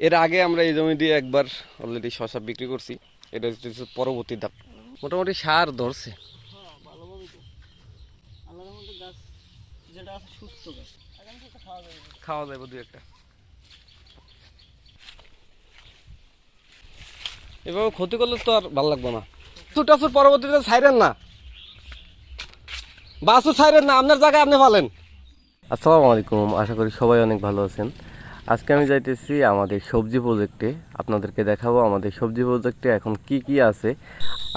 এর আগে আমরা এই জমি দিয়ে একবার অলরেডি শশা বিক্রি করছি। এটা হচ্ছে পরবর্তী ধাপ। মোটামুটি সার ধরছে। হ্যাঁ ভালোভাবে তো। আল্লাহর মধ্যে গাছ যেটা আছে সুস্থ গাছ। আগামী থেকে খাওয়া যাবে। দু একটা। এভাবে ক্ষতি করলে তো আর ভালো লাগবে না। চুটাচুর পরবর্তীতে ছাইরেন না। বাসু ছাইরেন না আপনার জায়গায় আপনি পালেন। আসসালামু আলাইকুম আশা করি সবাই অনেক ভালো আছেন। আজকে আমি যাইতেছি আমাদের সবজি প্রজেক্টে আপনাদেরকে দেখাবো আমাদের সবজি প্রজেক্টে এখন কি কি আছে।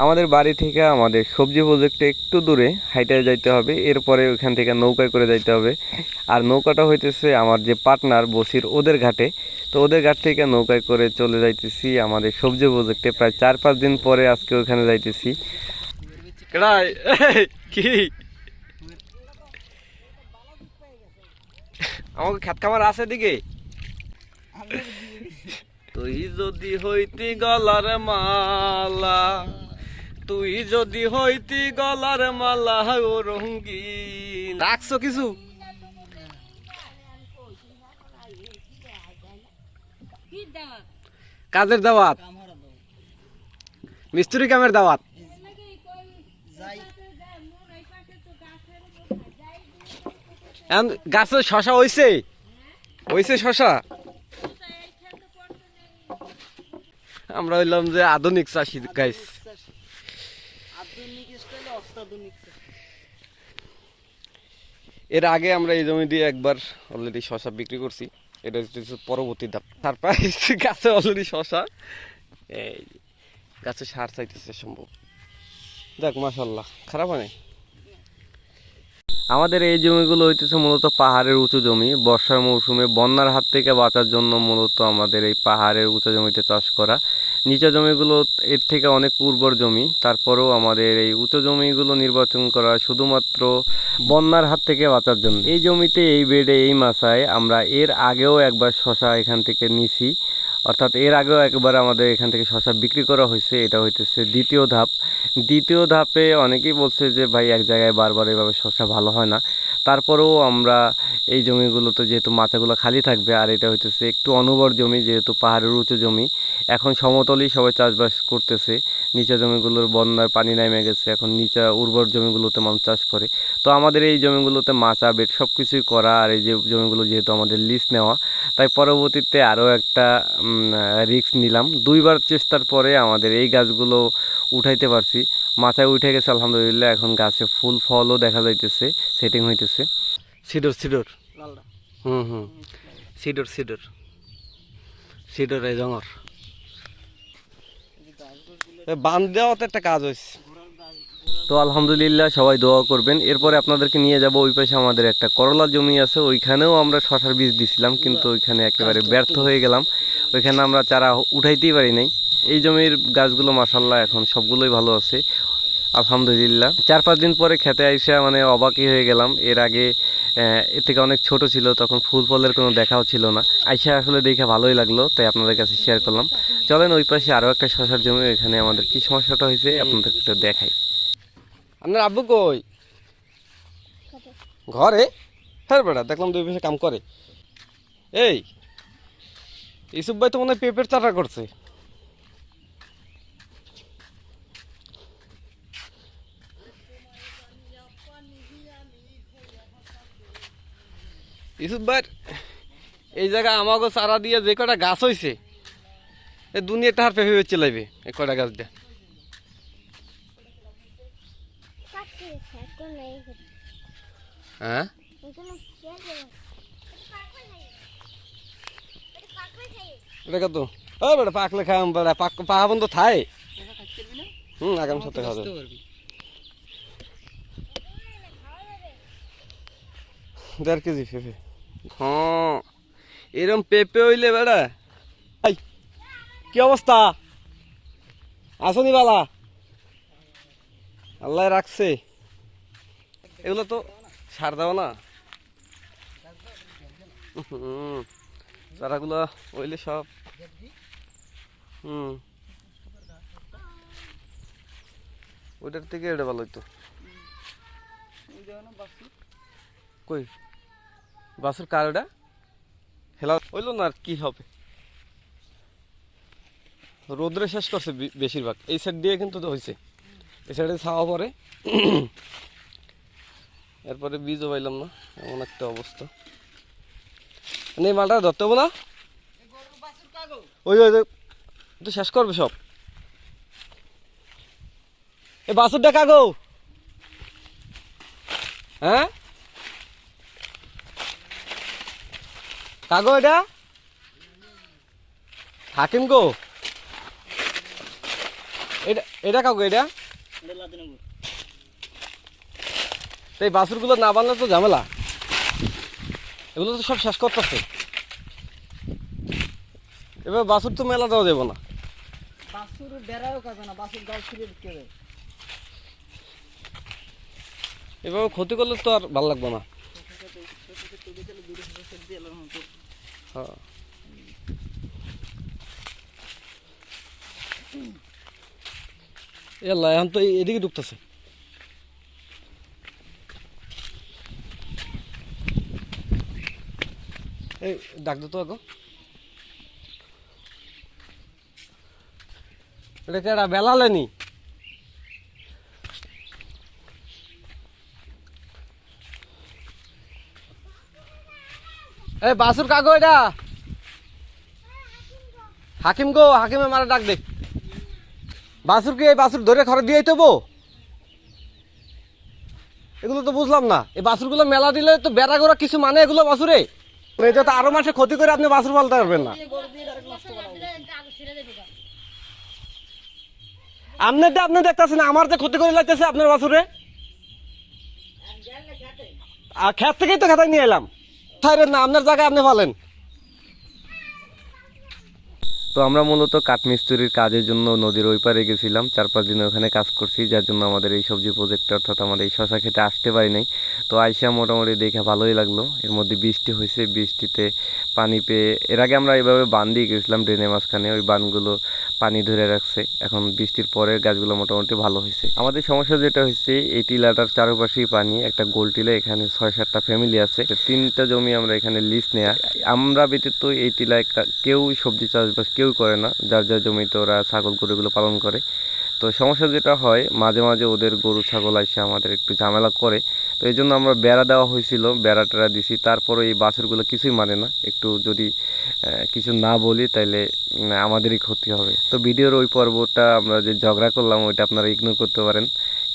আমাদের বাড়ি থেকে আমাদের সবজি প্রজেক্টে একটু দূরে হাইটে যাইতে হবে, এরপরে ওইখান থেকে নৌকায় করে যাইতে হবে। আর নৌকাটা হইতেছে আমার যে পার্টনার বসির ওদের ঘাটে। তো ওদের ঘাট থেকে নৌকায় করে চলে যাইতেছি আমাদের সবজি প্রজেক্টে প্রায় চার পাঁচ দিন পরে আজকে ওখানে যাইতেছি। কি? আমাকে খ্যাত খামার আছে দিকে তুই যদি হইতি গলার মালা, তুই যদি হইতি গলার মালা, ও রঙ্গিন। রাখছো কিছু? কাজের দাওয়াত। মিস্ত্রি কামের দাওয়াত। গাছের শশা হইছে? হইছে শশা? আমরা হইলাম যে আধুনিক চাষি গাইস। এর আগে আমরা এই জমি দিয়ে একবার অলরেডি শশা বিক্রি করছি। এটা হচ্ছে পরবর্তী ধাপ। তারপর গাছে অলরেডি শশা এই গাছে সার চাইতেছে সম্ভব। দেখ মাশাল্লাহ খারাপ হয় আমাদের এই জমিগুলো হইতেছে মূলত পাহাড়ের উঁচু জমি। বর্ষার মৌসুমে বন্যার হাত থেকে বাঁচার জন্য মূলত আমাদের এই পাহাড়ের উঁচু জমিতে চাষ করা। নিচা জমিগুলো এর থেকে অনেক উর্বর জমি। তারপরেও আমাদের এই উঁচু জমিগুলো নির্বাচন করা শুধুমাত্র বন্যার হাত থেকে বাঁচার জন্য। এই জমিতে এই বেডে এই মাসায় আমরা এর আগেও একবার শশা এখান থেকে নিছি। অর্থাৎ এর আগেও একবার আমাদের এখান থেকে শশা বিক্রি করা হয়েছে, এটা হইতেছে দ্বিতীয় ধাপ। দ্বিতীয় ধাপে অনেকেই বলছে যে, ভাই, এক জায়গায় বারবার এভাবে শশা ভালো হয় না। তারপরেও আমরা এই জমিগুলোতে যেহেতু মাচাগুলো খালি থাকবে, আর এটা হইতেছে একটু অনুবর জমি, যেহেতু পাহাড়ের উঁচু জমি, এখন সমতলই সবাই চাষবাস করতেছে। নিচা জমিগুলোর বন্যার পানি নেমে গেছে, এখন নিচা উর্বর জমিগুলোতে মানুষ চাষ করে। তো আমাদের এই জমিগুলোতে মাচা বেড সব কিছুই করা আর এই যে জমিগুলো যেহেতু আমাদের লিস্ট নেওয়া তাই পরবর্তীতে আরও একটা রিস্ক নিলাম। দুইবার চেষ্টার পরে আমাদের এই গাছগুলো উঠাইতে পারছি। মাথায় উঠে গেছে আলহামদুলিল্লাহ। এখন গাছে ফুল ফলও দেখা যাইতেছে সেটিং হইতেছে। সিডর সিডর হুম হুম। সিডর সিডর সিডর এই জঙর যে বান দেওয়াতে একটা কাজ হয়েছে তো আলহামদুলিল্লাহ সবাই দোয়া করবেন। এরপরে আপনাদেরকে নিয়ে যাব ওই পাশে আমাদের একটা করলা জমি আছে ওইখানেও আমরা শশার বীজ দিছিলাম কিন্তু ওইখানে একেবারে ব্যর্থ হয়ে গেলাম। ওইখানে আমরা চারা উঠাইতেই পারি নাই। এই জমির গাছগুলো মাসাল্লাহ এখন সবগুলোই ভালো আছে আলহামদুলিল্লাহ। চার পাঁচ দিন পরে খেতে আইসা মানে অবাকই হয়ে গেলাম। এর আগে এর থেকে অনেক ছোট ছিল তখন ফুল ফলের কোনো দেখাও ছিল না। আইসা আসলে দেখে ভালোই লাগল তাই আপনাদের কাছে শেয়ার করলাম। চলেন ওই পাশে আরও একটা শশার জমি ওইখানে আমাদের কি সমস্যাটা হয়েছে আপনাদের একটু দেখাই। আপনার আব্বু কই? ঘরে? হ্যাঁ বেটা, দেখলাম দুই পয়সা কাম করে। এই, ইসুফ ভাই তো মনে হয় পেঁপের চাটা করছে। ইসুফ ভাই, এই জায়গায় আমাকে চারা দিয়ে যে কটা গাছ হয়েছে এই দুনিয়াটা আর পেঁপে বেচে লাগবে, এই কটা গাছ দিয়ে কাটতে এখন নেই হ্যাঁ এটা কত ও বন্ধ না হুম, আগামী সপ্তাহে দেড় কেজি পেঁপে। হ্যাঁ এরম পেঁপে হইলে বেড়া কি অবস্থা? আসনি বালা। আল্লাহ রাখছে। এগুলো তো সার দাও না। চারাগুলো হইলে সব। হুম। ওইটার থেকে এটা ভালো হইতো। কই? বাসুর কার ওটা? হেলা হইল না আর কি হবে? রোদ্রে শেষ করছে বেশিরভাগ। এই সাইড দিয়ে কিন্তু হয়েছে এই সাইডে ছাওয়া পরে। এরপরে বীজও পাইলাম না, এমন একটা অবস্থা। মানে এই মালটা ধরতে হব না? ওই তো শেষ করবে সব। এ বাসুরটা কাগো হ্যাঁ? কাগো এটা? হাকিম গো। এটা এটা কাগো এটা? তো এই বাছুরগুলো না বানলে তো ঝামেলা। এগুলো তো সব শেষ করতেছে। এবার বাছুর তো মেলা দেওয়া যাবে না। বাসুর বেড়াও কাজে না বাসুর গাছ ছিঁড়ে ঢুকে দেয় এভাবে ক্ষতি করলে তো আর ভালো লাগবে না। হ্যাঁ। এল্লা এখন তো এদিকে ঢুকতেছে এই ডাক দে তো আগো। এটা কেডা বেলালেনি এই বাসুর কাগো এটা? হাকিম গো, হাকিমে মারা ডাক দে। বাসুর কি এই বাসুর ধরে ঘরে দিয়ে তো দেবো এগুলো তো বুঝলাম না। এই বাসুরগুলো মেলা দিলে তো বেড়া গোড়া কিছু মানে এগুলো বাসুরে এটা তো আরও মাসে ক্ষতি করে আপনি বাসুর পালতে পারবেন না। আপনারটা আপনি দেখতেছেন, আমার যে ক্ষতি করে লাগতেছে আপনার বাসুরে আর খেত থেকেই তো খেতায় নিয়ে এলাম। না, আপনার জায়গায় আপনি বলেন তো আমরা মূলত কাঠমিস্ত্রির কাজের জন্য নদীর ওই পারে গেছিলাম। চার পাঁচ দিন ওখানে কাজ করছি, যার জন্য আমাদের এই সবজি প্রজেক্ট অর্থাৎ আমাদের এই শশা খেতে আসতে পারি নাই। তো আইসা মোটামুটি দেখে ভালোই লাগল। এর মধ্যে বৃষ্টি হয়েছে, বৃষ্টিতে পানি পেয়ে এর আগে আমরা এভাবে বান দিয়ে গেছিলাম ড্রেনে মাঝখানে। ওই বানগুলো পানি ধরে রাখছে। এখন বৃষ্টির পরে গাছগুলো মোটামুটি ভালো হয়েছে। আমাদের সমস্যা যেটা হয়েছে, এই টিলাটার চারপাশেই পানি, একটা গোল টিলা, এখানে ছয় সাতটা ফ্যামিলি আছে। তিনটা জমি আমরা এখানে লিস্ট নেয়া। আমরা ব্যতীত এই টিলায় কেউ সবজি চাষবাস কেউ করে না। যার যার জমিতে ওরা ছাগল গরুগুলো পালন করে। তো সমস্যা যেটা হয়, মাঝে মাঝে ওদের গরু, ছাগল এসে আমাদের একটু ঝামেলা করে। তো এই জন্য আমরা বেড়া দেওয়া হয়েছিল, বেড়া টেড়া দিছি। তারপরে এই বাছুরগুলো কিছুই মানে না। একটু যদি কিছু না বলি তাইলে আমাদেরই ক্ষতি হবে। তো ভিডিওর ওই পর্বটা আমরা যে ঝগড়া করলাম, ওইটা আপনারা ইগনোর করতে পারেন।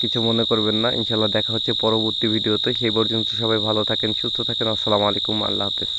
কিছু মনে করবেন না। ইনশাল্লাহ দেখা হচ্ছে পরবর্তী ভিডিওতে। সেই পর্যন্ত সবাই ভালো থাকেন, সুস্থ থাকেন। আসসালামু আলাইকুম। আল্লাহ হাফেজ।